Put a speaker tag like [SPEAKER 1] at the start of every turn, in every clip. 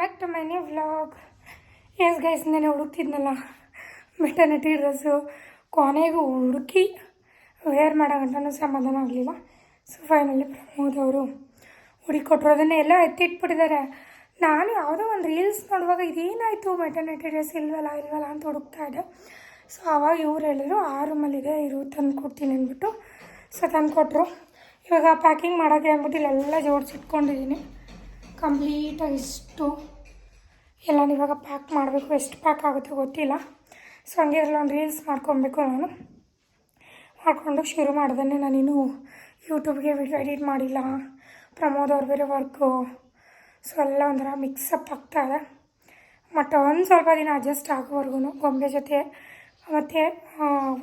[SPEAKER 1] Back to my new vlog yes guys ನೆನೆ ಹುಡುಕ್ತಿದ್ನಲ್ಲ. Maternity dress ಕೊನೆಗೂ ಹುಡುಕಿ ವೇರ್ ಮಾಡೋಕ್ಕಂತನೂ ಸಮಾಧಾನ ಆಗಲಿಲ್ಲ. ಸೊ ಫೈನಲಿ ಪ್ರಮೋದ್ ಅವರು ಹುಡುಕಿ ಅದನ್ನೇ ಎಲ್ಲ ಎತ್ತಿಟ್ಬಿಟ್ಟಿದ್ದಾರೆ. ನಾನು ಯಾವುದೋ ಒಂದು ರೀಲ್ಸ್ ನೋಡುವಾಗ ಇದೇನಾಯಿತು? ಮೆಟರ್ನಿಟಿ ಡ್ರೆಸ್ ಇಲ್ವಲ್ಲ ಇಲ್ವಲ್ಲ ಅಂತ ಹುಡುಕ್ತಾ ಇದ್ದೆ. ಸೊ ಆವಾಗ ಇವ್ರು ಹೇಳಿದ್ರು, ಆ ರೂಮಲ್ಲಿದೆ ಇರು, ತಂದು ಕೊಡ್ತೀನಿ ಅಂದ್ಬಿಟ್ಟು. ಸೊ ತಂದು ಕೊಟ್ಟರು ಇವಾಗ ಪ್ಯಾಕಿಂಗ್ ಮಾಡೋಕ್ಕೆ ಅಂದ್ಬಿಟ್ಟು ಇಲ್ಲೆಲ್ಲ ಜೋಡಿಸಿಟ್ಕೊಂಡಿದ್ದೀನಿ ಕಂಪ್ಲೀಟಾಗಿ ಇಷ್ಟು. ಎಲ್ಲ ಇವಾಗ ಪ್ಯಾಕ್ ಮಾಡಬೇಕು, ಎಷ್ಟು ಪ್ಯಾಕ್ ಆಗುತ್ತೋ ಗೊತ್ತಿಲ್ಲ. ಸೊ ಹಂಗೆ ಒಂದು ರೀಲ್ಸ್ ಮಾಡ್ಕೊಬೇಕು ನಾನು. ಮಾಡಿಕೊಂಡು ಶುರು ಮಾಡಿದೆ ನಾನಿನ್ನೂ ಯೂಟ್ಯೂಬ್ಗೆ ವಿಡಿಯೋ ಎಡಿಟ್ ಮಾಡಿಲ್ಲ. ಪ್ರಮೋದ್ ಅವ್ರ ಬೇರೆ ವರ್ಕು ಸೊ ಎಲ್ಲ ಒಂಥರ ಮಿಕ್ಸಪ್ ಆಗ್ತಾ ಇದೆ. ಮತ್ತು ಒಂದು ಸ್ವಲ್ಪ ದಿನ ಅಡ್ಜಸ್ಟ್ ಆಗೋವರೆಗೂ ಗೊಂಬೆ ಜೊತೆ, ಮತ್ತು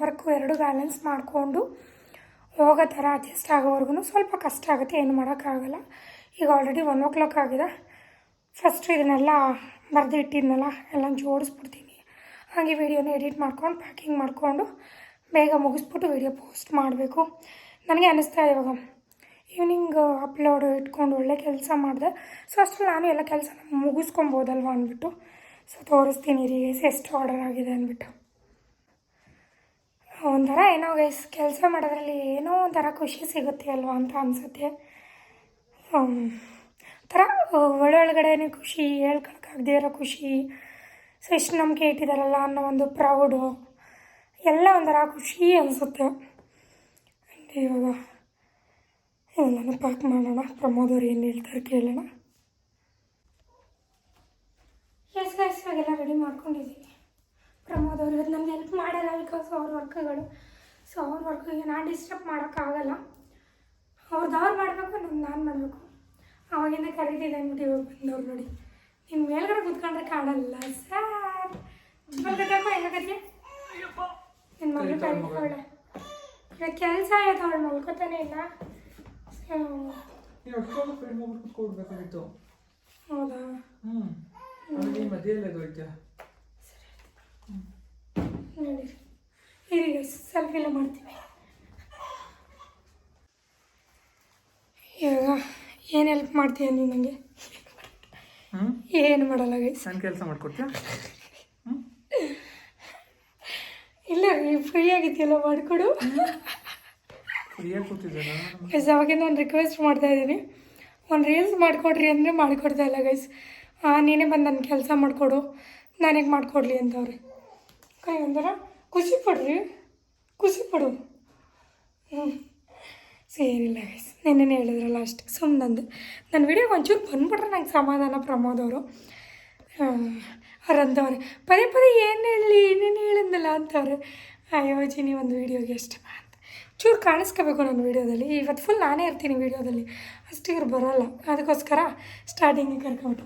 [SPEAKER 1] ವರ್ಕು ಎರಡು ಬ್ಯಾಲೆನ್ಸ್ ಮಾಡಿಕೊಂಡು ಹೋಗೋ ಥರ ಅಡ್ಜಸ್ಟ್ ಆಗೋವರೆಗೂ ಸ್ವಲ್ಪ ಕಷ್ಟ ಆಗುತ್ತೆ. ಏನು ಮಾಡೋಕ್ಕಾಗಲ್ಲ. ಈಗ ಆಲ್ರೆಡಿ ಒನ್ ಓ ಕ್ಲಾಕ್ ಆಗಿದೆ. ಫಸ್ಟು ಇದನ್ನೆಲ್ಲ ಬರೆದು ಇಟ್ಟಿದ್ನಲ್ಲ ಎಲ್ಲ ಜೋಡಿಸ್ಬಿಡ್ತೀನಿ. ಹಾಗೆ ವೀಡಿಯೋನ ಎಡಿಟ್ ಮಾಡ್ಕೊಂಡು, ಪ್ಯಾಕಿಂಗ್ ಮಾಡಿಕೊಂಡು ಬೇಗ ಮುಗಿಸ್ಬಿಟ್ಟು ವೀಡಿಯೋ ಪೋಸ್ಟ್ ಮಾಡಬೇಕು. ನನಗೆ ಅನ್ನಿಸ್ತಾ ಇದೆ ಇವಾಗ. ಈವ್ನಿಂಗ್ ಅಪ್ಲೋಡ್ ಇಟ್ಕೊಂಡು ಒಳ್ಳೆ ಕೆಲಸ ಮಾಡಿದೆ. ಸೊ ಅಷ್ಟು ನಾನು ಎಲ್ಲ ಕೆಲಸ ಮುಗಿಸ್ಕೊಬೋದಲ್ವ ಅಂದ್ಬಿಟ್ಟು. ಸೊ ತೋರಿಸ್ತೀನಿ ರೀ ಎಷ್ಟು ಆರ್ಡರ್ ಆಗಿದೆ ಅಂದ್ಬಿಟ್ಟು. ಒಂಥರ ಏನೋ ಗೈಸ್ ಕೆಲಸ ಮಾಡೋದ್ರಲ್ಲಿ ಏನೋ ಒಂಥರ ಖುಷಿ ಸಿಗುತ್ತೆ ಅಲ್ವಾ ಅಂತ ಅನಿಸುತ್ತೆ. ಥರ ಒಳೊಳಗಡೆನೇ ಖುಷಿ ಹೇಳ್ಕೊಳಕ್ಕಾಗದೇ ಇರೋ ಖುಷಿ. ಸೊ ಇಷ್ಟು ನಂಬಿಕೆ ಇಟ್ಟಿದ್ದಾರಲ್ಲ ಅನ್ನೋ ಒಂದು ಪ್ರೌಡು ಎಲ್ಲ ಒಂಥರ ಖುಷಿ ಅನಿಸುತ್ತೆ. ಇವಾಗ ಎಲ್ಲನೂ ಪ್ಯಾಕ್ ಮಾಡೋಣ. ಪ್ರಮೋದ್ ಅವ್ರು ಏನು ಹೇಳ್ತಾರೆ ಕೇಳೋಣ. ಎಸ್ ಎಸ್ ಇವಾಗೆಲ್ಲ ರೆಡಿ ಮಾಡ್ಕೊಂಡಿದ್ದೀನಿ ಪ್ರಮೋದ್ ಅವ್ರು ಇವತ್ತು ನಮ್ಗೆ ಹೆಲ್ಪ್ ಮಾಡಲ್ಲ ಬಿಕಾಸ್ ಅವ್ರ ವರ್ಕ್ಗಳು ಸೊ ಅವ್ರ ವರ್ಕಿಗೆ ನಾನು ಡಿಸ್ಟರ್ಬ್ ಮಾಡೋಕ್ಕಾಗಲ್ಲ ಅವ್ರದ್ದು ಅವ್ರು ಮಾಡಬೇಕು ನಮ್ದು ನಾನು ಮಾಡಬೇಕು. ಅವಾಗಿಂದ ಕರೀತಿದ್ದೆ ಅಂದ್ಬಿಟ್ಟು ಇವಾಗ ಬಂದವ್ರು ನೋಡಿ. ನಿಮ್ಮ ಮೇಲ್ಗಡೆ ಕುತ್ಕೊಂಡ್ರೆ ಕಾಣಲ್ಲ ಸರ್. ಬರ್ಬೇಕಾ ಹೆಂಗಾಗತ್ತೆ ನಿನ್ನ ಮಗಳು ಕೆಲಸ ಆಯ್ತು ಅವಳು ಮಲ್ಕೋತಾನೆ ಇಲ್ಲ.
[SPEAKER 2] ನೀನು ಕುತ್ಕೊಡ್ಬೇಕಾಗಿತ್ತು.
[SPEAKER 1] ಹೌದಾ?
[SPEAKER 2] ಹ್ಞೂ ಆಮೇಲೆ ಈ ಮಧ್ಯೆಯಲ್ಲೇ ಹೋಯ್ತಾ
[SPEAKER 1] ನೋಡಿ. ಇರಿ ಸೆಲ್ಫಿ ಎಲ್ಲ ಮಾಡ್ತೀವಿ ಇವಾಗ ಏನು ಹೆಲ್ಪ್ ಮಾಡ್ತೀಯ ನೀನು ನನಗೆ ಏನು ಮಾಡಲ್ಲ ಗೈಸ್.
[SPEAKER 2] ನಾನು ಕೆಲಸ ಮಾಡ್ಕೊಡ್ತೀಯಾ?
[SPEAKER 1] ಇಲ್ಲ ಫ್ರೀ ಆಗಿದೆಯಲ್ಲ ಮಾಡಿಕೊಡು. ಗೈಸ್ ಅವಾಗ ನಾನು ರಿಕ್ವೆಸ್ಟ್ ಮಾಡ್ತಾ ಇದ್ದೀನಿ. ಒಂದು ರೀಲ್ಸ್ ಮಾಡಿಕೊಡ್ರಿ ಅಂದರೆ ಮಾಡಿಕೊಡ್ತಾ ಇಲ್ಲ ಗೈಸ್. ಹಾಂ ನೀನೇ ಬಂದು ನನ್ನ ಕೆಲಸ ಮಾಡಿಕೊಡು. ನನಗೆ ಮಾಡಿಕೊಡ್ಲಿ ಅಂತವ್ರಿ. ಕೈ ಒಂಥರ ಖುಷಿ ಪಡ್ರಿ. ಖುಷಿ ಪಡು. ಹ್ಞೂ ಸೇರಿಲ್ಲ ಗೈಸ್ ನೆನ್ನೆ ಹೇಳಿದ್ರಲ್ಲ ಅಷ್ಟೇ. ಸುಮ್ಮನಂದು ನನ್ನ ವಿಡಿಯೋ ಒಂಚೂರು ಬಂದುಬಿಟ್ರೆ ನಂಗೆ ಸಮಾಧಾನ ಪ್ರಮೋದ್ ಅವರು. ಅವ್ರಂತವ್ರೆ ಪದೇ ಪದೇ ಏನು ಹೇಳಲಿ ಏನೇನು ಹೇಳಿದ್ನಲ್ಲ ಅಂತವ್ರೆ ಅಯ್ಯೋ ಜಿನಿ ಒಂದು ವೀಡಿಯೋಗೆ ಎಷ್ಟು ಅಂತ ಚೂರು ಕಾಣಿಸ್ಕೋಬೇಕು ನನ್ನ ವೀಡಿಯೋದಲ್ಲಿ ಇವತ್ತು ಫುಲ್ ನಾನೇ ಇರ್ತೀನಿ ವೀಡಿಯೋದಲ್ಲಿ ಅಷ್ಟು ಇವ್ರು ಬರೋಲ್ಲ. ಅದಕ್ಕೋಸ್ಕರ ಸ್ಟಾರ್ಟಿಂಗಿಗೆ ಕರ್ಕೊಂಡು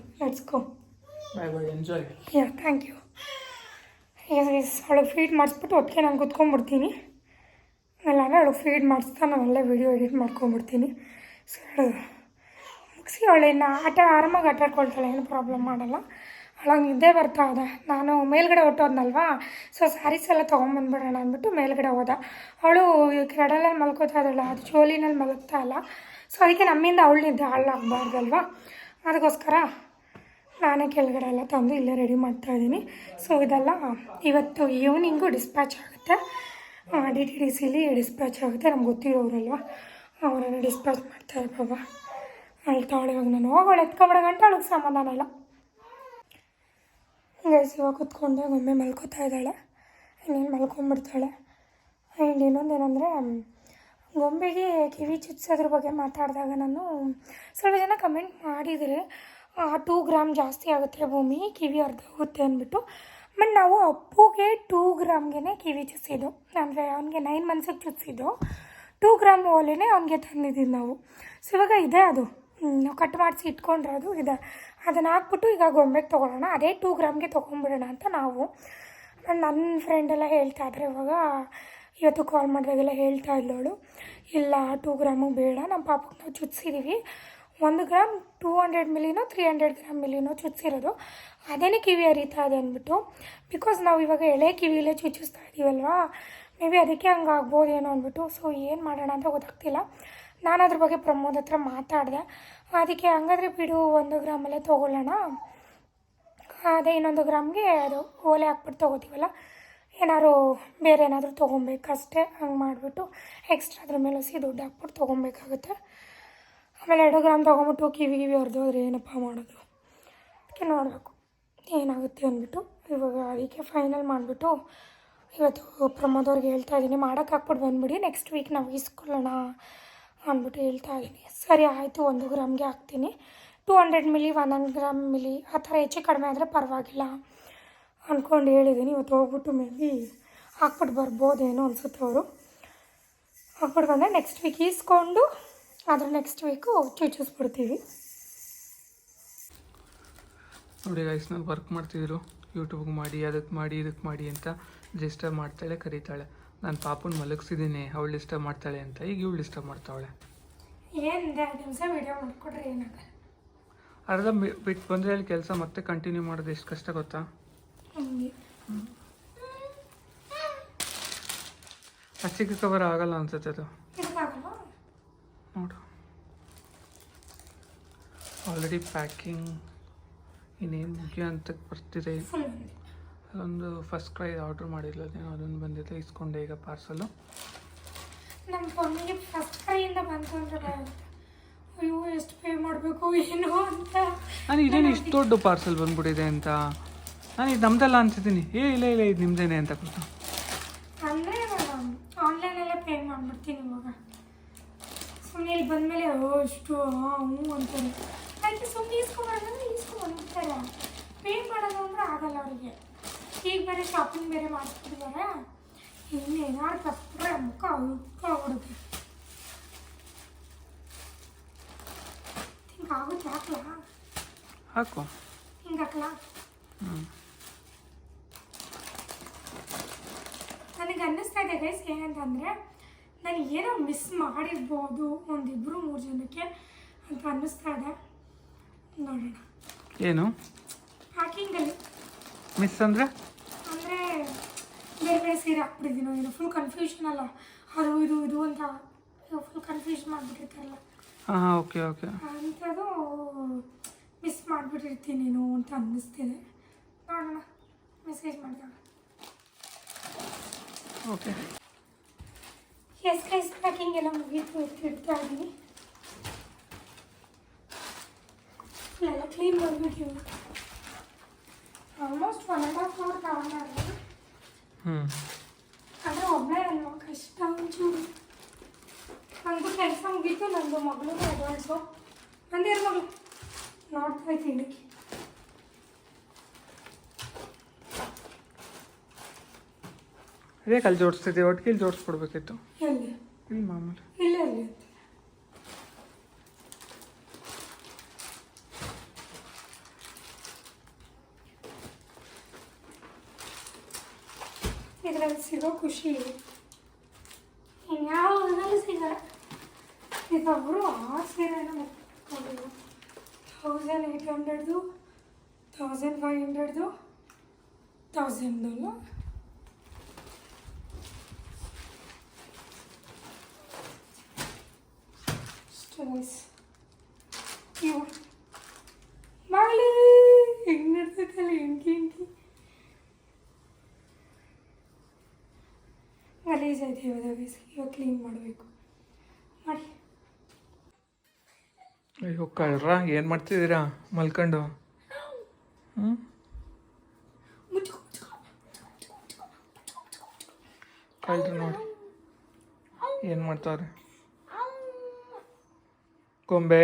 [SPEAKER 2] ಎಂಜಾಯ್
[SPEAKER 1] ಯಾ ಥ್ಯಾಂಕ್ ಯು ಈಗ ಸ್ವಲ್ಪ ಅವಳಿಗೆ ಫೀಡ್ ಮಾಡಿಸ್ಬಿಟ್ಟು ಒಟ್ಟಿಗೆ ನಾನು ಕುತ್ಕೊಂಡ್ಬಿಡ್ತೀನಿ. ಅಲ್ಲಾಂದ್ರೆ ಅವಳು ಫೀಡ್ ಮಾಡಿಸ್ತಾ ನಾನು ಅಲ್ಲೇ ವೀಡಿಯೋ ಎಡಿಟ್ ಮಾಡ್ಕೊಂಬಿಡ್ತೀನಿ ಸೊ ಮುಗಿಸಿ ಅವಳೇನು ಆಟ ಆರಾಮಾಗಿ ಆಟ ಆಡ್ಕೊಳ್ತಾಳೆ ಏನು ಪ್ರಾಬ್ಲಮ್ ಮಾಡಲ್ಲ. ಅವಳಂಗೆ ನಿದ್ದೆ ಬರ್ತಾ ಇದೆ. ನಾನು ಮೇಲ್ಗಡೆ ಹೊಟ್ಟೋದ್ನಲ್ವಾ ಸೊ ಸ್ಯಾರೀಸ್ ಎಲ್ಲ ತೊಗೊಂಬಂದ್ಬಿಡೋಣ ಅಂದ್ಬಿಟ್ಟು ಮೇಲ್ಗಡೆ ಹೋದ. ಅವಳು ಕೆಡಲಲ್ಲಿ ಮಲ್ಕೋತಾ ಇದ್ದಾಳೆ, ಅದು ಚೋಲಿನಲ್ಲಿ ಮಲಗ್ತಾ ಇಲ್ಲ. ಸೊ ಅದಕ್ಕೆ ನಮ್ಮಿಂದ ಅವಳು ನಿದ್ದೆ ಹಾಳಾಗಬಾರ್ದಲ್ವಾ? ಅದಕ್ಕೋಸ್ಕರ ನಾನೇ ಕೆಳಗಡೆ ಎಲ್ಲ ತಂದು ಇಲ್ಲೇ ರೆಡಿ ಮಾಡ್ತಾ ಇದ್ದೀನಿ. ಸೊ ಇದೆಲ್ಲ ಇವತ್ತು ಈವ್ನಿಂಗು ಡಿಸ್ಪ್ಯಾಚ್ ಆಗುತ್ತೆ. ಡಿ ಟಿ ಡಿ ಸಿಲಿ ಡಿಸ್ಪ್ಯಾಚ್ ಆಗುತ್ತೆ, ನಮ್ಗೆ ಗೊತ್ತಿರೋರಲ್ವ? ಅವರನ್ನು ಡಿಸ್ಪ್ಯಾಚ್ ಮಾಡ್ತಾರೆ ಬಾಬಾ ತಗೊಳ್ಳಿ ಇವಾಗ ನಾನು ಹೋಗೋಳು ಎತ್ಕೊಂಬಿಡೋ ಗಂಟೆ ಅವಳಿಗೆ ಸಮಾಧಾನ ಇಲ್ಲ. ಗೈಸ್ ಇವಾಗ ಕುತ್ಕೊಂಡೆ, ಒಮ್ಮೆ ಮಲ್ಕೋತಾ ಇದ್ದಾಳೆ. ಇನ್ನೇನು ಮಲ್ಕೊಂಡ್ಬಿಡ್ತಾಳೆ. ಆ್ಯಂಡ್ ಏನಂದರೆ, ಗೊಂಬೆಗೆ ಕಿವಿ ಚುಚ್ಸೋದ್ರ ಬಗ್ಗೆ ಮಾತಾಡಿದಾಗ ನಾನು ಸ್ವಲ್ಪ ಜನ ಕಮೆಂಟ್ ಮಾಡಿದರೆ ಟೂ ಗ್ರಾಮ್ ಜಾಸ್ತಿ ಆಗುತ್ತೆ ಭೂಮಿ, ಕಿವಿ ಅರ್ಧ ಹೋಗುತ್ತೆ ಅಂದ್ಬಿಟ್ಟು ಬಟ್ ನಾವು ಅಪ್ಪುಗೆ ಟೂ ಗ್ರಾಮ್ಗೆ ಕಿವಿ ಚುಚ್ಚಿದ್ದು ಅಂದರೆ ಅವನಿಗೆ ನೈನ್ ಮಂತ್ಸಿಗೆ ಚುಚ್ಚಿದ್ದು ಟೂ ಗ್ರಾಮ್ ಓಲೆನೇ ಅವನಿಗೆ ತಂದಿದ್ದೀವಿ ನಾವು. ಸೊ ಇವಾಗ ಇದೆ ಅದು. ನಾವು ಕಟ್ ಮಾಡಿಸಿ ಇಟ್ಕೊಂಡ್ರೆ ಅದು ಇದೆ. ಅದನ್ನು ಹಾಕ್ಬಿಟ್ಟು ಈಗ ಗೊಂಬೆಗೆ ತೊಗೊಳ್ಳೋಣ ಅದೇ ಟೂ ಗ್ರಾಮ್ಗೆ ತೊಗೊಂಬಿಡೋಣ ಅಂತ ನಾವು. ನನ್ನ ಫ್ರೆಂಡೆಲ್ಲ ಹೇಳ್ತಾ ಇದ್ರೆ ಇವಾಗ. ಇವತ್ತು ಕಾಲ್ ಮಾಡಿದಾಗೆಲ್ಲ ಹೇಳ್ತಾ ಇದ್ದವಳು ಇಲ್ಲ ಟೂ ಗ್ರಾಮು ಬೇಡ. ನಮ್ಮ ಪಾಪಕ್ಕೆ ನಾವು ಚುಚ್ಸಿದ್ದೀವಿ ಒಂದು ಗ್ರಾಮ್ ಟೂ ಹಂಡ್ರೆಡ್ ಮಿಲಿನೋ ತ್ರೀ ಹಂಡ್ರೆಡ್ ಗ್ರಾಮ್ ಮಿಲಿನೋ ಚುಚ್ಚಿರೋದು. ಅದೇನೇ ಕಿವಿ ಹರಿತಾ ಇದೆ ಅಂದ್ಬಿಟ್ಟು ಬಿಕಾಸ್ ನಾವು ಇವಾಗ ಎಳೆ ಕಿವಿಲೇ ಚುಚ್ಚಿಸ್ತಾ ಇದ್ದೀವಲ್ವಾ ಮೇ ಬಿ ಅದಕ್ಕೆ ಹಂಗೆ ಆಗ್ಬೋದೇನೋ ಅಂದ್ಬಿಟ್ಟು ಸೊ ಏನು ಮಾಡೋಣ ಅಂತ ಗೊತ್ತಾಗ್ತಿಲ್ಲ. ನಾನು ಅದ್ರ ಬಗ್ಗೆ ಪ್ರಮೋದ್ ಹತ್ರ ಮಾತಾಡಿದೆ. ಅದಕ್ಕೆ ಹಂಗಾದ್ರೆ ಬಿಡು, ಒಂದು ಗ್ರಾಮಲ್ಲೇ ತೊಗೊಳ್ಳೋಣ. ಅದೇ ಇನ್ನೊಂದು ಗ್ರಾಮ್ಗೆ ಅದು ಓಲೆ ಹಾಕ್ಬಿಟ್ಟು ತೊಗೋತೀವಲ್ಲ ಏನಾದ್ರು ಬೇರೆ ಏನಾದರೂ ತೊಗೊಬೇಕಷ್ಟೇ, ಹಂಗೆ ಮಾಡಿಬಿಟ್ಟು ಎಕ್ಸ್ಟ್ರಾ ಅದ್ರ ಮೇಲೆ ಸಿ ದುಡ್ಡು ಹಾಕ್ಬಿಟ್ಟು ತೊಗೊಬೇಕಾಗುತ್ತೆ. ಆಮೇಲೆ ಎರಡು ಗ್ರಾಮ್ ತೊಗೊಂಬಿಟ್ಟು ಕಿವಿ ಕಿವಿ ಹೊಡೆದೋದ್ರೆ ಏನಪ್ಪ ಮಾಡೋದು? ಅದಕ್ಕೆ ನೋಡಬೇಕು. ಏನಾಗುತ್ತೆ ಅಂದ್ಬಿಟ್ಟು, ಇವಾಗ ಅದಕ್ಕೆ ಫೈನಲ್ ಮಾಡಿಬಿಟ್ಟು ಇವತ್ತು ಪ್ರಮೋದ್ ಪ್ರಮೋದವ್ರಿಗೆ ಹೇಳ್ತಾ ಇದ್ದೀನಿ. ಮಾಡೋಕೆ ಹಾಕ್ಬಿಟ್ಟು ಬಂದ್ಬಿಡಿ ನೆಕ್ಸ್ಟ್ ವೀಕ್ ನಾವು ಇಸ್ಕೊಳ್ಳೋಣ ಅಂದ್ಬಿಟ್ಟು ಹೇಳ್ತಾ ಇದ್ದೀನಿ. ಸರಿ, ಆಯಿತು, ಒಂದು ಗ್ರಾಮ್ಗೆ ಹಾಕ್ತೀನಿ. ಟೂ ಹಂಡ್ರೆಡ್ ಮಿಲಿ ಒನ್ ಒಂದೊಂದು ಗ್ರಾಮ್ ಮಿಲಿ ಆ ಥರ ಹೆಚ್ಚು ಕಡಿಮೆ ಆದರೆ ಪರವಾಗಿಲ್ಲ ಅಂದ್ಕೊಂಡು ಹೇಳಿದ್ದೀನಿ. ಇವತ್ತು ಹೋಗ್ಬಿಟ್ಟು ಮೇ ಬಿ ಹಾಕ್ಬಿಟ್ಟು ಬರ್ಬೋದೇನೋ ಅನಿಸುತ್ತೆ ಅವರು. ಹಾಕ್ಬಿಟ್ಟು ಬಂದರೆ ನೆಕ್ಸ್ಟ್ ವೀಕ್ ಈಸ್ಕೊಂಡು ಅದ್ರ ನೆಕ್ಸ್ಟ್ ವೀಕು ಚುಚ್ಚಿಸ್ಬಿಡ್ತೀವಿ
[SPEAKER 2] ನೋಡಿ ಗೈಸ್ ನಾನು ವರ್ಕ್ ಮಾಡ್ತಿದ್ರು ಯೂಟ್ಯೂಬ್ಗೆ ಮಾಡಿ ಅದಕ್ಕೆ ಮಾಡಿ ಇದಕ್ಕೆ ಮಾಡಿ ಅಂತ ಡಿಸ್ಟರ್ಬ್ ಮಾಡ್ತಾಳೆ ಕರೀತಾಳೆ. ನಾನು ಪಾಪನ ಮಲಗಿಸಿದ್ದೀನಿ ಅವಳು ಡಿಸ್ಟರ್ಬ್ ಮಾಡ್ತಾಳೆ ಅಂತ. ಈಗ ಇವಳು ಡಿಸ್ಟರ್ಬ್ ಮಾಡ್ತಾವಳೆ. ಅರ್ಧ ಬಿಟ್ಟು ಬಂದರೆ ಅಲ್ಲಿ ಕೆಲಸ ಮತ್ತೆ ಕಂಟಿನ್ಯೂ ಮಾಡೋದು ಎಷ್ಟು ಕಷ್ಟ ಗೊತ್ತಾ? ಅಚ್ಚಿಗೆ ಕವರ್ ಆಗಲ್ಲ ಅನ್ಸುತ್ತೆ ಅದು. ನೋಡು. ಆಲ್ರೆಡಿ ಪ್ಯಾಕಿಂಗ್ ಇನ್ನೇನು ಮುಖ್ಯ ಅಂತ ಬರ್ತಿದೆ? ಅದೊಂದು ಫಸ್ಟ್ ಕ್ರೈ ಆರ್ಡ್ರ್ ಮಾಡಿಲ್ಲ ಅದೇನೋ ಅದೊಂದು ಬಂದಿದೆ ಇಸ್ಕೊಂಡೆ ಈಗ ಪಾರ್ಸಲು
[SPEAKER 1] ನಮ್ಮ ಫೋನಿಗೆ ಫಸ್ಟ್ ಕ್ರೈಯಿಂದ ಬಂತು ಅಂದ್ರೆ ಅಯ್ಯೋ ಎಷ್ಟು ಪೇ ಮಾಡಬೇಕು ಏನು ಅಂತ.
[SPEAKER 2] ನಾನು ಇದೇನು ಇಷ್ಟು ದೊಡ್ಡ ಪಾರ್ಸಲ್ ಬಂದ್ಬಿಟ್ಟಿದೆ ಅಂತ. ನಾನು ಇದು ನಮ್ದಲ್ಲ ಅಂತಿದ್ದೀನಿ ಏ ಇಲ್ಲ ಇಲ್ಲ ಇದು ನಿಮ್ದೇನೆ ಅಂತ ಕೊಟ್ಟು
[SPEAKER 1] ಅಂದರೆ ಆನ್ಲೈನಲ್ಲೇ ಪೇ ಮಾಡಿಬಿಡ್ತೀನಿ ಇವಾಗ ಇಲ್ಲಿ ಬಂದಮೇಲೆ ಓ ಇಷ್ಟು ಹಾಂ ಹ್ಞೂ ಅಂತಾರೆ. ಅದಕ್ಕೆ ಸುಮ್ಮನೆ ಇಸ್ಕೊಂಬರೋದಂದ್ರೆ ಇಸ್ಕೊಂಬಂದ್ಬಿಡ್ತಾರೆ ಪೇ ಮಾಡೋದು ಅಂದರೆ ಆಗಲ್ಲ ಅವರಿಗೆ. ಈಗ ಬೇರೆ ಶಾಪಿಂಗ್ ಬೇರೆ ಮಾಡಿಸ್ಬಿಟ್ಟಿದ್ದಾರೆ ಇನ್ನೇನಾದ್ರು ತಪ್ಪಿದ್ರೆ ಮುಖ ಉಕ್ಕ ಹಿಂಗೆ ಆಗುತ್ತೆ ಹಾಕ್ಲಾ?
[SPEAKER 2] ಹಾಕು.
[SPEAKER 1] ಹಿಂಗೆ ಹಾಕ್ಲಾ? ನನಗೆ ಅನ್ನಿಸ್ತಾ ಇದೆ ಗೈಸ್ ಏನಂತಂದರೆ ನಾನು ಏನೋ ಮಿಸ್ ಮಾಡಿರ್ಬೋದು ಒಂದಿಬ್ಬರು ಮೂರು ಜನಕ್ಕೆ ಅಂತ ಅನ್ನಿಸ್ತಾ ಇದೆ. ನೋಡೋಣ.
[SPEAKER 2] ಏನು?
[SPEAKER 1] ಪ್ಯಾಕಿಂಗಲ್ಲಿ
[SPEAKER 2] ಮಿಸ್ ಅಂದರೆ?
[SPEAKER 1] ಅಂದರೆ ಬೇರೆ ಬೇರೆ ಸೀರೆ ಹಾಕ್ಬಿಟ್ಟಿದ್ದೀನೋ ಏನೋ ಫುಲ್ ಕನ್ಫ್ಯೂಷನ್ ಅಲ್ಲ. ಅದು ಇದು ಇದು ಅಂತ ಫುಲ್ ಕನ್ಫ್ಯೂಷನ್ ಮಾಡಿಬಿಟ್ಟಿರ್ತಾರಲ್ಲ.
[SPEAKER 2] ಹಾಂ ಹಾಂ ಓಕೆ ಓಕೆ.
[SPEAKER 1] ಅಂಥದ್ದು ಮಿಸ್ ಮಾಡಿಬಿಟ್ಟಿರ್ತೀನೇನೋ ಅಂತ ಅನ್ನಿಸ್ತಿದೆ. ನೋಡೋಣ. ಮೆಸೇಜ್ ಮಾಡಿದಾಗ.
[SPEAKER 2] ಓಕೆ.
[SPEAKER 1] ಎಸ್ ಕೈಸ್ ಪ್ಯಾಕಿಂಗ್ ಎಲ್ಲ ಮುಗೀತು ಎತ್ತಿಡ್ತಾ ಇದ್ದೀನಿ ಎಲ್ಲ clean ಮಾಡಿಬಿಟ್ಟಿವಿ almost one and half hour ತಗೊಂಡಾಗ ಆದರೆ ಒಬ್ಬಳೇ ಅಲ್ವಾ ಕಷ್ಟ ಒಂಚೂರು ನನಗೂ ಕೆಲಸ ಮುಗೀತು ನಂದು ಮಗಳು ಅಡ್ವಾನ್ಸು ನಂದೇನು ಮಗಳು ನೋಡ್ತಾ ಇದ್ದೀನಿ
[SPEAKER 2] ಅದೇ ಕಲ್ಲಿ ಜೋಡಿಸ್ತಿದ್ದೆ ಒಟ್ಟಿಗೆ ಇಲ್ಲಿ ಜೋಡಿಸ್ಕೊಡ್ಬೇಕಿತ್ತು
[SPEAKER 1] ಇದರಲ್ಲಿ ಸಿಗೋ ಖುಷಿ ಇನ್ಯಾವುದ್ರಲ್ಲಿ ಸಿಗಲ್ಲ ಇದೊಬ್ಬರು ಆರು ಸೀರೆನ ಮುಟ್ಕೊಂಡಿದ್ರು thousand eight hundred thousand five hundred ತೌಸಂಡ್ದು stones ಇವು ಮಗಳು ಹೆಂಗೆ ನಡ್ತೈತಲ್ಲ ಹೆಂಗೆ ಹೆಂಗೆ ಗಲೀಜಾಯ್ತು ಇವಾಗ ಇವಾಗ ಕ್ಲೀನ್ ಮಾಡಬೇಕು. ಮಾಡಿ.
[SPEAKER 2] ಅಯ್ಯೋ ಕಳ್ರ ಏನು ಮಾಡ್ತಿದ್ದೀರಾ? ಮಲ್ಕೊಂಡು. ಹ್ಞೂ ಕಳ್ರು ನೋಡಿ. ಏನು ಮಾಡ್ತಾವ್ರೆ ಗೊಂಬೆ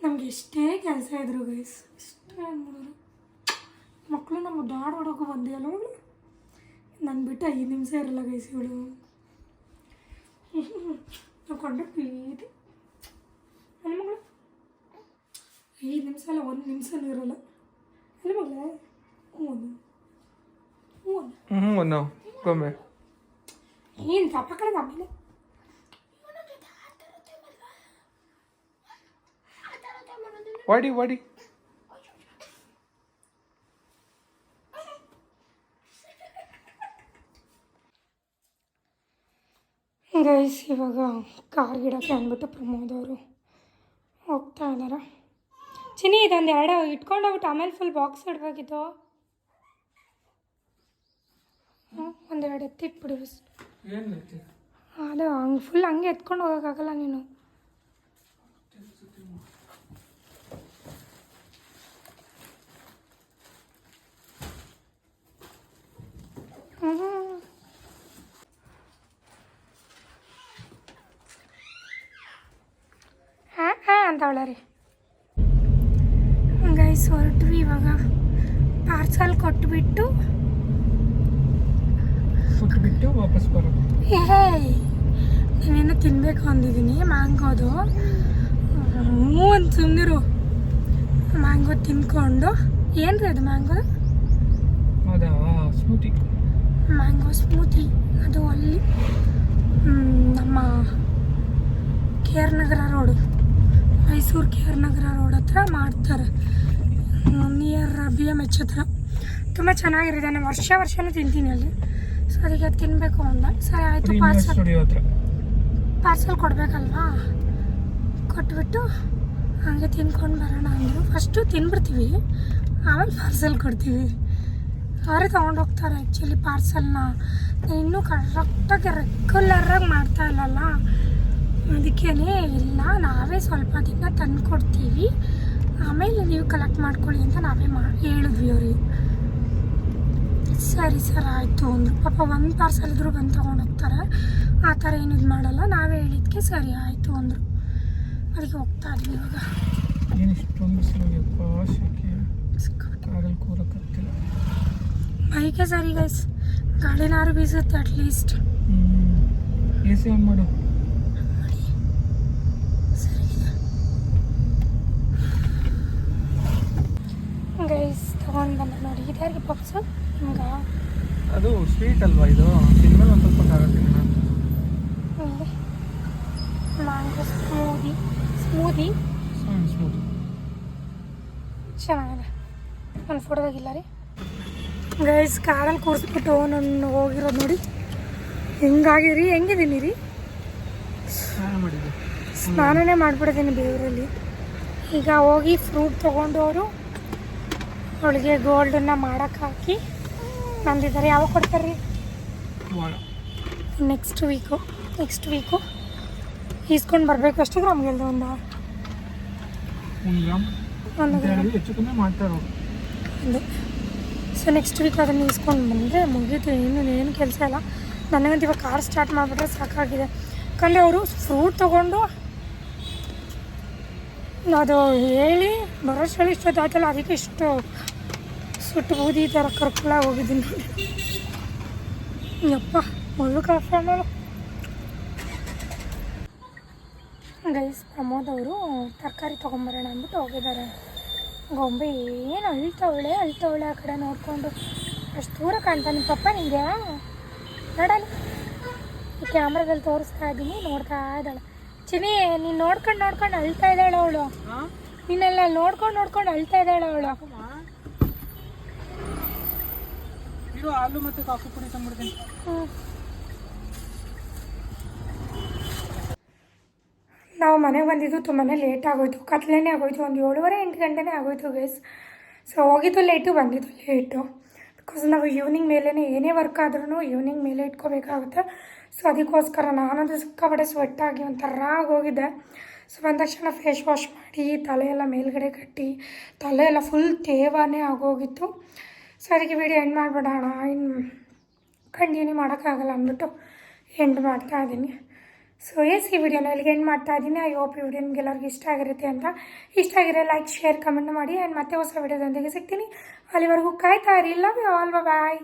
[SPEAKER 1] ನಮ್ಗೆ ಎಷ್ಟೇ ಕೆಲಸ ಇದ್ರು ಗೈಸ್ ಎಷ್ಟೇ ಮಕ್ಕಳು ನಮ್ಮ ದಾಡ್ ಹೊಡೋಕೆ ಬಂದಿಲ್ಲ ಅವಳು ನನ್ನ ಬಿಟ್ಟು ಐದು ನಿಮಿಷ ಇರಲ್ಲ ಗೈಸ್ ಇವಳು. ನಾವು ಕೊಂಡೆ ಪ್ರೀತಿ ನನ್ನ ಮಗಳು? ಐದು ನಿಮಿಷ ಅಲ್ಲ ಒಂದು ನಿಮಿಷನೂ ಇರಲ್ಲ. ಅಲ್ಲ ಮಗಳೇ? ಹ್ಞೂ. ಹ್ಞೂ.
[SPEAKER 2] ಹ್ಞೂ ಗೊಂಬೆ
[SPEAKER 1] ಏನು ತಪ್ಪ ಕಡೆ ಆಮೇಲೆ
[SPEAKER 2] ವಾಡಿ ವಾಡಿ.
[SPEAKER 1] ಗೈಸ್ ಇವಾಗ ಕಾರ್ ಗಿಡಕ್ಕೆ ಅಂದ್ಬಿಟ್ಟು ಪ್ರಮೋದ್ ಅವರು ಹೋಗ್ತಾ ಇದ್ದಾರೆ ಚಿನ್ನಿ ಇದೊಂದು ಎರಡು ಇಟ್ಕೊಂಡು ಹೋಗ್ಬಿಟ್ಟು ಆಮೇಲೆ ಫುಲ್ ಬಾಕ್ಸ್ ಇಡಬೇಕಿತ್ತು ಹ್ಞೂ ಒಂದೆರಡು ಎತ್ತಿಟ್ಬಿಡಿ. ಬಸ್ ಅದು ಹಂಗೆ ಫುಲ್ ಹಂಗೆ ಎತ್ಕೊಂಡು ಹೋಗೋಕ್ಕಾಗಲ್ಲ ನೀನು. ಹ್ಞೂ ಅಂತವಳೆ ರೀ. ಗೈಸ್ ಹೊರಟ್ವಿ ಇವಾಗ ಪಾರ್ಸಲ್ ಕೊಟ್ಬಿಟ್ಟು
[SPEAKER 2] ಬಿಟ್ಟು ವಾಪಸ್ ಬರೋದು.
[SPEAKER 1] ಏಯ್ ನೀನೇನೋ ತಿನ್ನಬೇಕು ಅಂದಿದ್ದೀನಿ ಮ್ಯಾಂಗೋದು. ಹ್ಞೂ ಅಂತ ಸುಮ್ಮನಿರು ಮ್ಯಾಂಗೋ ತಿನ್ಕೊಂಡು. ಏನ್ರಿ ಅದು ಮ್ಯಾಂಗೋ?
[SPEAKER 2] ಸ್ಮೂತಿ.
[SPEAKER 1] Mango smoothie. ಅದು ಅಲ್ಲಿ ನಮ್ಮ K R Nagar road. Mysuru K R Nagar road ಹತ್ರ ಮಾಡ್ತಾರೆ. ನಿಯರ್ ಬಿ ಎಂ ಎಚ್ ಹತ್ರ. ತುಂಬ ಚೆನ್ನಾಗಿರುತ್ತೆ. ನಾನು ವರ್ಷ ವರ್ಷನೂ ತಿಂತೀನಿ ಅಲ್ಲಿ. ಸೊ ಅದಕ್ಕೆ ತಿನ್ನಬೇಕು ಅಂದ. ಸರಿ ಆಯಿತು. ಪಾರ್ಸಲ್ ಪಾರ್ಸಲ್ ಕೊಡಬೇಕಲ್ವಾ? ಕೊಟ್ಬಿಟ್ಟು ಹಾಗೆ ತಿನ್ಕೊಂಡು ಬರೋಣ ಅಂದರು. ಫಸ್ಟು ತಿನ್ಬಿಡ್ತೀವಿ. ಆಮೇಲೆ ಪಾರ್ಸಲ್ ಕೊಡ್ತೀವಿ. ಅವರೇ ತೊಗೊಂಡು ಹೋಗ್ತಾರೆ ಆ್ಯಕ್ಚುಲಿ ಪಾರ್ಸಲ್ನ ಇನ್ನೂ ಕರೆಕ್ಟಾಗಿ ರೆಗ್ಯುಲರಾಗಿ ಮಾಡ್ತಾ ಇಲ್ಲಲ್ಲ. ಅದಕ್ಕೇ ಇಲ್ಲ ನಾವೇ ಸ್ವಲ್ಪ ದಿನ ತಂದು ಕೊಡ್ತೀವಿ ಆಮೇಲೆ ನೀವು ಕಲೆಕ್ಟ್ ಮಾಡ್ಕೊಳ್ಳಿ ಅಂತ ನಾವೇ ಮಾ ಹೇಳಿದ್ವಿ ಅವ್ರಿಗೆ. ಸರಿ ಸರ್ ಆಯಿತು ಅಂದರು. ಪಾಪ ಒಂದು ಪಾರ್ಸಲ್ ಇದ್ರೂ ಬಂದು ತೊಗೊಂಡು ಹೋಗ್ತಾರೆ. ಆ ಥರ ಏನು ಇದು ಮಾಡಲ್ಲ ನಾವೇ ಹೇಳಿದ್ಕೆ ಸರಿ ಆಯಿತು ಅಂದರು. ಅದಕ್ಕೆ ಹೋಗ್ತಾ ಇದ್ವಿ ಇವಾಗ. ಬೈಕೆ ಸರಿ ಗೈಸ್ ಗಾಡಿನಾರು ಬೀಸುತ್ತೆ
[SPEAKER 2] at least A C on ಮಾಡು.
[SPEAKER 1] ಗೈಸ್ ತಗೊಂಡ್ ಬಂದೆ ನೋಡಿ. ಇದ್ಯಾರಿಗೆ ಪಪ್ಸು ಹಿಂಗೆ
[SPEAKER 2] ಅದು ಸ್ವೀಟ್ ಅಲ್ವಾ ಇದು? ತಿನ್ಮೇಲೆ ಒಂದು ಸ್ವಲ್ಪ ಖಾರ ತಿನ್ನೋಣ
[SPEAKER 1] ಮ್ಯಾಂಗೋ ಸ್ಮೂದಿ ಸ್ಮೂದಿ
[SPEAKER 2] ಸ್ಮೂದಿ
[SPEAKER 1] ಚೆನ್ನಾಗಿದೆ. ನನ್ನ ಫೋಟೋದಾಗಿಲ್ಲ ರೀ. ಗೈಸ್ ಕಾರಲ್ಲಿ ಕೂರಿಸ್ಬಿಟ್ಟು ನಾನು ಹೋಗಿರೋದು ನೋಡಿ. ಹೆಂಗಾಗಿರಿ ಹೆಂಗಿದ್ದೀನಿ ರೀ? ಸ್ನಾನನೇ ಮಾಡಿಬಿಡ್ತೀನಿ ಬೇವರಲ್ಲಿ ಈಗ ಹೋಗಿ ಫ್ರೂಟ್ ತೊಗೊಂಡು ಅವರು ಅವಳಿಗೆ ಗೋಲ್ಡನ್ನ ಮಾಡಕ್ಕೆ ಹಾಕಿ ನಂದಿದ್ದಾರೆ ಯಾವಾಗ ಕೊಡ್ತಾರೆ? ರೀ ನೆಕ್ಸ್ಟ್ ವೀಕು ನೆಕ್ಸ್ಟ್ ವೀಕು ಈಸ್ಕೊಂಡು ಬರಬೇಕು ಅಷ್ಟು ಗ್ರಾಮ್ ಗೆಲ್ದು ಒಂದು
[SPEAKER 2] ಒಂದು ಗ್ರಾಮ್.
[SPEAKER 1] ಸೊ ನೆಕ್ಸ್ಟ್ ವೀಕ್ ಅದನ್ನು ಈಸ್ಕೊಂಡು ಬಂದರೆ ಮುಗೀತು ಇನ್ನು ಏನು ಕೆಲಸ ಇಲ್ಲ. ನನಗಂತ ಇವಾಗ ಕಾರ್ ಸ್ಟಾರ್ಟ್ ಮಾಡಿಬಿಟ್ರೆ ಸಾಕಾಗಿದೆ. ಯಾಕಂದರೆ ಅವರು ಫ್ರೂಟ್ ತೊಗೊಂಡು ಅದು ಹೇಳಿ ಬರೋಷ್ಟರಲ್ಲಿ ಇಷ್ಟೊತ್ತು ಆಯ್ತಲ್ಲ ಅದಕ್ಕೆ ಇಷ್ಟು ಸುಟ್ಟು ಬೂದಿ ಥರ ಕರ್ಕೊಳ ಹೋಗಿದ್ದೀನಿ. ಯಪ್ಪ ಮುಳ್ಳು ಕಾಫಿ ಗೈಸ್ ಪ್ರಮೋದ್ ಅವರು ತರಕಾರಿ ತೊಗೊಂಬರೋಣ ಅಂದ್ಬಿಟ್ಟು ಹೋಗಿದ್ದಾರೆ. ಗೊಂಬೆ ಏನು ಅಳ್ತವಳೆ ಅಳ್ತವಳೆ ಆ ಕಡೆ ನೋಡಿಕೊಂಡು. ಅಷ್ಟು ದೂರ ಕಾಣ್ತಾನೆ. ಪಪ್ಪ ನಿಂಗೆ? ನೋಡಲಿ ಈ ಕ್ಯಾಮ್ರಾದಲ್ಲಿ ತೋರಿಸ್ತಾ ಇದ್ದೀನಿ ನೋಡ್ತಾ ಇದ್ದಾಳೆ. ಚಿನಿ ನೀನು ನೋಡ್ಕೊಂಡು ನೋಡ್ಕೊಂಡು ಅಳ್ತಾ ಇದ್ದಾಳೆ ಅವಳು. ನೀನೆಲ್ಲ ನೋಡ್ಕೊಂಡು ನೋಡ್ಕೊಂಡು ಅಳ್ತಾ ಇದ್ದಾಳೆ ಅವಳು.
[SPEAKER 2] ಇರೋ ಹಾಲು ಮತ್ತು ಕಾಫಿ ಪುಡಿ ತಂದ್ಬಿಡ್ತೀನಿ.
[SPEAKER 1] ನಾವು ಮನೆಗೆ ಬಂದಿದ್ದು ತುಂಬಾ ಲೇಟ್ ಆಗೋಯ್ತು. ಕತ್ಲೇನೆ ಆಗೋಯ್ತು. ಒಂದು ಏಳುವರೆ, ಎಂಟು ಗಂಟೆನೇ ಆಗೋಯ್ತು ಗೈಸ್ ಸೊ ಹೋಗಿದ್ದು ಲೇಟು ಬಂದಿದ್ದು ಲೇಟು ಬಿಕಾಸ್ ನಾವು ಈವ್ನಿಂಗ್ ಮೇಲೇ ಏನೇ ವರ್ಕ್ ಆದ್ರೂ ಈವ್ನಿಂಗ್ ಮೇಲೆ ಇಟ್ಕೋಬೇಕಾಗುತ್ತೆ. ಸೊ ಅದಕ್ಕೋಸ್ಕರ ನಾನಂತೂ ಸಿಕ್ಕಾಪಟ್ಟೆ ಸ್ವೆಟ್ಟಾಗಿ ಒಂಥರ ಆಗೋಗಿದ್ದೆ ಸೊ ಬಂದ ತಕ್ಷಣ ಫೇಸ್ ವಾಶ್ ಮಾಡಿ ತಲೆಯೆಲ್ಲ ಮೇಲುಗಡೆ ಕಟ್ಟಿ ತಲೆಯೆಲ್ಲ ಫುಲ್ ತೇವಾನೇ ಆಗೋಗಿತ್ತು. ಅದಕ್ಕೆ ವಿಡಿಯೋ ಎಂಡ್ ಮಾಡಿಬಿಡೋಣ ಇನ್ನು ಕಂಟಿನ್ಯೂ ಮಾಡೋಕ್ಕಾಗಲ್ಲ ಅಂದ್ಬಿಟ್ಟು ಎಂಡ್ ಮಾಡ್ತಾ ಇದ್ದೀನಿ. ಸೊ ಎಸ್ ಈ ವಿಡಿಯೋನ ಇಲ್ಲಿಗೆ ಎಂಡ್ ಮಾಡ್ತಾ ಇದ್ದೀನಿ. ಐ ಹೋಪ್ ಈ ವಿಡಿಯೋ ನಿಮಗೆಲ್ಲರಿಗೂ ಇಷ್ಟ ಆಗಿರುತ್ತೆ ಅಂತ. ಇಷ್ಟ ಆಗಿರೋ ಲೈಕ್ ಶೇರ್ ಕಮೆಂಟ್ ಮಾಡಿ. ಆ್ಯಂಡ್ ಮತ್ತೆ ಹೊಸ ವಿಡಿಯೋದೊಂದಿಗೆ ಸಿಗ್ತೀನಿ. ಅಲ್ಲಿವರೆಗೂ ಕಾಯ್ತಾ ಇರಿ. Love you all bye